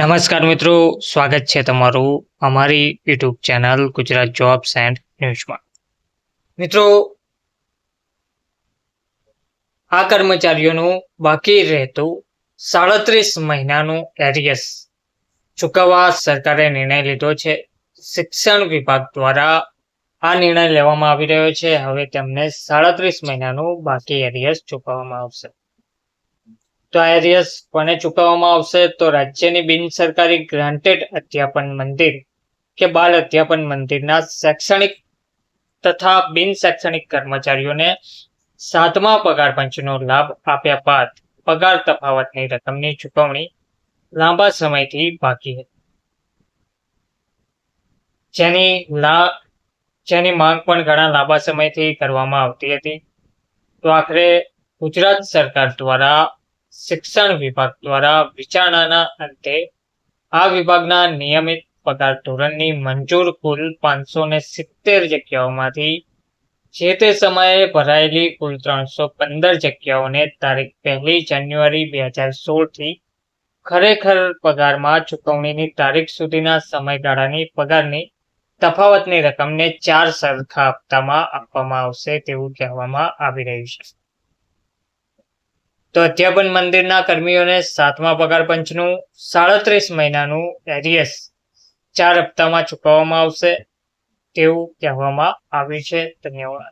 નમસ્કાર મિત્રો, સ્વાગત છે તમારું અમારી YouTube channel Gujarat jobs and ન્યૂઝમાં. મિત્રો, આ કર્મચારીઓનું બાકી રહેતું સાડત્રીસ મહિનાનું એરિયસ ચૂકવવા સરકારે નિર્ણય લીધો છે. શિક્ષણ વિભાગ દ્વારા આ નિર્ણય લેવામાં આવી રહ્યો છે. હવે તેમને સાડત્રીસ મહિનાનું બાકી એરિયસ ચૂકવવામાં આવશે. તો આ એરિયસ કોને ચૂકવવામાં આવશે? તો રાજ્યની બિન સરકારી ગ્રાન્ટેડ અધ્યાપન મંદિર કે બાલ અધ્યાપન મંદિરના શૈક્ષણિક તથા બિન શૈક્ષણિક કર્મચારીઓને સાતમા પગાર પંચનો લાભ આપ્યા બાદ પગાર તફાવતની રકમની ચૂકવણી લાંબા સમયથી બાકી હતી. જેની લા, જેની માંગ પણ ઘણા લાંબા સમયથી કરવામાં આવતી હતી. તો આખરે ગુજરાત સરકાર દ્વારા શિક્ષણ વિભાગ દ્વારા વિચારણાના અંતે આ વિભાગના નિયમિત પગાર ધોરણની મંજૂર કુલ પાંચસો ને સિત્તેર જગ્યાઓમાંથી જે તે સમયે ભરાયેલી કુલ ત્રણસો પંદર જગ્યાઓને તારીખ પહેલી જાન્યુઆરી બે હજાર સોળથી ખરેખર પગારમાં ચૂકવણીની તારીખ સુધીના સમયગાળાની પગારની તફાવતની રકમને ચાર સરખા હપ્તામાં આપવામાં આવશે તેવું કહેવામાં આવી રહ્યું છે. તો અધ્યાપન મંદિરના કર્મીઓને સાતમા પગાર પંચનું સાડત્રીસ મહિનાનું એરિયસ ચાર હપ્તામાં ચૂકવવામાં આવશે, તેવું કહેવામાં આવ્યું છે. ધન્યવાદ.